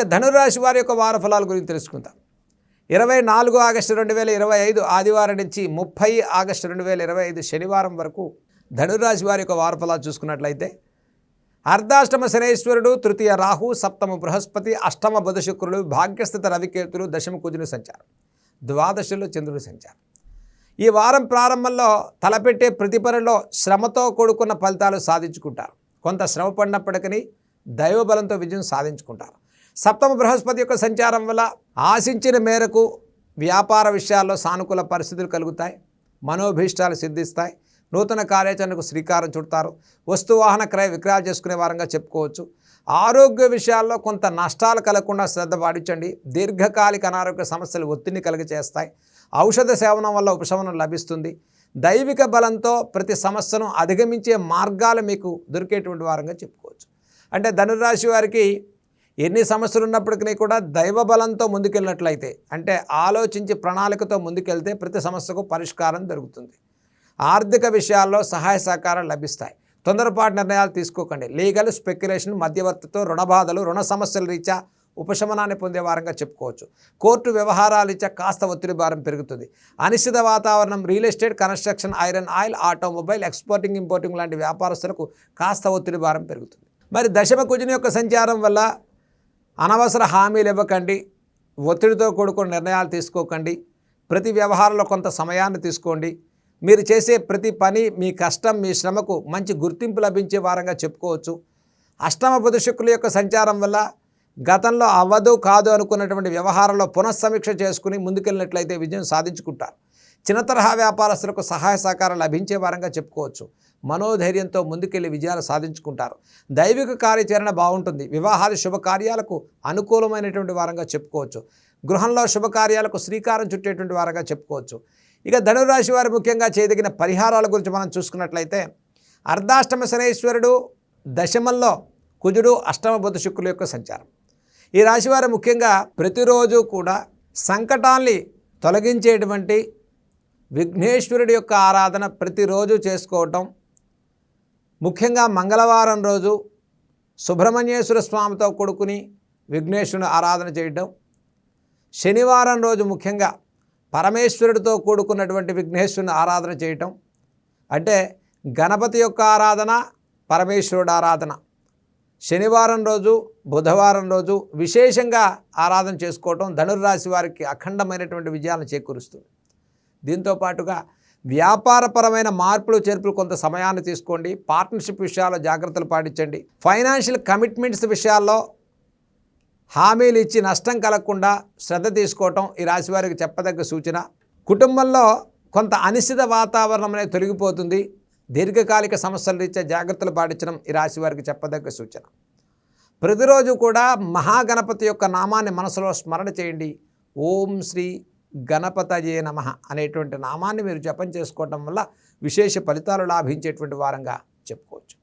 ఇక ధనురాశి వారి యొక్క వార ఫలాల గురించి తెలుసుకుందాం. ఇరవై నాలుగు ఆగస్టు రెండు వేల ఇరవై ఐదు ఆదివారం నుంచి ముప్పై ఆగస్టు రెండు వేల ఇరవై ఐదు శనివారం వరకు ధనురాశి వారి యొక్క వార ఫలాలు చూసుకున్నట్లయితే అర్ధాష్టమ శనేశ్వరుడు తృతీయ రాహు సప్తమ బృహస్పతి అష్టమ బుధ శుక్రుడు భాగ్యస్థిత రవికేతులు దశమ కుజుని సంచారం ద్వాదశలో చంద్రుడు సంచారం. ఈ వారం ప్రారంభంలో తలపెట్టే ప్రతి పనిలో శ్రమతో కూడుకున్న ఫలితాలు సాధించుకుంటారు. కొంత శ్రమ పడినప్పటికీ దైవబలంతో విజయం సాధించుకుంటారు. సప్తమ బృహస్పతి యొక్క సంచారం వల్ల ఆశించిన మేరకు వ్యాపార విషయాల్లో సానుకూల పరిస్థితులు కలుగుతాయి. మనోభీష్టాలు సిద్ధిస్తాయి. నూతన కార్యాచరణకు శ్రీకారం చుడతారు. వస్తువాహన క్రయ విక్రయాలు చేసుకునే వారంగా చెప్పుకోవచ్చు. ఆరోగ్య విషయాల్లో కొంత నష్టాలు కలగకుండా శ్రద్ధ పాటించండి. దీర్ఘకాలిక అనారోగ్య సమస్యలు ఒత్తిడిని కలిగచేస్తాయి ఔషధ సేవనం వల్ల ఉపశమనం లభిస్తుంది. దైవిక బలంతో ప్రతి సమస్యను అధిగమించే మార్గాలు మీకు దొరికేటువంటి వారంగా చెప్పుకోవచ్చు. అంటే ధనురాశి వారికి ఎన్ని సమస్యలు ఉన్నప్పటికీ కూడా దైవ బలంతో ముందుకెళ్ళినట్లయితే అంటే ఆలోచించి ప్రణాళికతో ముందుకెళ్తే ప్రతి సమస్యకు పరిష్కారం దొరుకుతుంది. ఆర్థిక విషయాల్లో సహాయ సహకారం లభిస్తాయి. తొందరపాటు నిర్ణయాలు తీసుకోకండి. లీగల్ స్పెక్యులేషన్ మధ్యవర్తితో రుణ బాధలు రుణ సమస్యల రీత్యా ఉపశమనాన్ని పొందే వారంగా చెప్పుకోవచ్చు. కోర్టు వ్యవహారాలు రీత్యా కాస్త ఒత్తిడి భారం పెరుగుతుంది. అనిశ్చిత వాతావరణం real estate construction iron oil automobile exporting importing లాంటి వ్యాపారస్తులకు కాస్త ఒత్తిడి భారం పెరుగుతుంది. మరి దశమ కుజుని యొక్క సంచారం వల్ల అనవసర హామీలు ఇవ్వకండి ఒత్తిడితో కూడుకున్న నిర్ణయాలు తీసుకోకండి ప్రతి వ్యవహారంలో కొంత సమయాన్ని తీసుకోండి. మీరు చేసే ప్రతి పని మీ కష్టం మీ శ్రమకు మంచి గుర్తింపు లభించే వారంగా చెప్పుకోవచ్చు. అష్టమ బుధ శుక్రుల యొక్క సంచారం వల్ల గతంలో అవ్వదు కాదు అనుకున్నటువంటి వ్యవహారంలో పునఃసమీక్ష చేసుకుని ముందుకెళ్ళినట్లయితే విజయం సాధించుకుంటారు. చిన్న తరహా వ్యాపారస్తులకు సహాయ సహకారం లభించే వారంగా చెప్పుకోవచ్చు. మనోధైర్యంతో ముందుకెళ్ళి విజయాలు సాధించుకుంటారు. దైవిక కార్యాచరణ బాగుంటుంది. వివాహాది శుభకార్యాలకు అనుకూలమైనటువంటి వారంగా చెప్పుకోవచ్చు. గృహంలో శుభకార్యాలకు శ్రీకారం చుట్టేటువంటి వారంగా చెప్పుకోవచ్చు. ఇక ధనురాశి వారు ముఖ్యంగా చేయదగిన పరిహారాల గురించి మనం చూసుకున్నట్లయితే అర్ధాష్టమ శనేశ్వరుడు దశమంలో కుజుడు అష్టమ బుధ శుక్రుల యొక్క సంచారం. ఈ రాశివారు ముఖ్యంగా ప్రతిరోజు కూడా సంకటాల్ని తొలగించేటువంటి విఘ్నేశ్వరుడి యొక్క ఆరాధన ప్రతిరోజు చేసుకోవటం ముఖ్యంగా మంగళవారం రోజు సుబ్రహ్మణ్యేశ్వర స్వామితో కొడుకుని విఘ్నేశ్వరుని ఆరాధన చేయటం. శనివారం రోజు ముఖ్యంగా పరమేశ్వరుడితో కూడుకున్నటువంటి విఘ్నేశ్వరుని ఆరాధన చేయటం. అంటే గణపతి యొక్క ఆరాధన పరమేశ్వరుడు ఆరాధన. శనివారం రోజు బుధవారం రోజు విశేషంగా ఆరాధన చేసుకోవటం ధనుర్రాశి వారికి అఖండమైనటువంటి విజయాలను చేకూరుస్తుంది. దీంతో పాటుగా వ్యాపారపరమైన మార్పులు చేర్పులు కొంత సమయాన్ని తీసుకోండి. పార్ట్నర్షిప్ విషయాల్లో జాగ్రత్తలు పాటించండి. ఫైనాన్షియల్ కమిట్మెంట్స్ విషయాల్లో హామీలు ఇచ్చి నష్టం కలగకుండా శ్రద్ధ తీసుకోవటం ఈ రాశి వారికి చెప్పదగ్గ సూచన. కుటుంబంలో కొంత అనిశ్చిత వాతావరణం అనేది తొలగిపోతుంది. దీర్ఘకాలిక సమస్యల రీత్యా జాగ్రత్తలు పాటించడం ఈ రాశి వారికి చెప్పదగ్గ సూచన. ప్రతిరోజు కూడా మహాగణపతి యొక్క నామాన్ని మనసులో స్మరణ చేయండి. ఓం శ్రీ గణపతయే నమ అనేటువంటి నామాన్ని మీరు జపం చేసుకోవటం వల్ల విశేష ఫలితాలు లాభించేటువంటి వారంగా చెప్పుకోవచ్చు.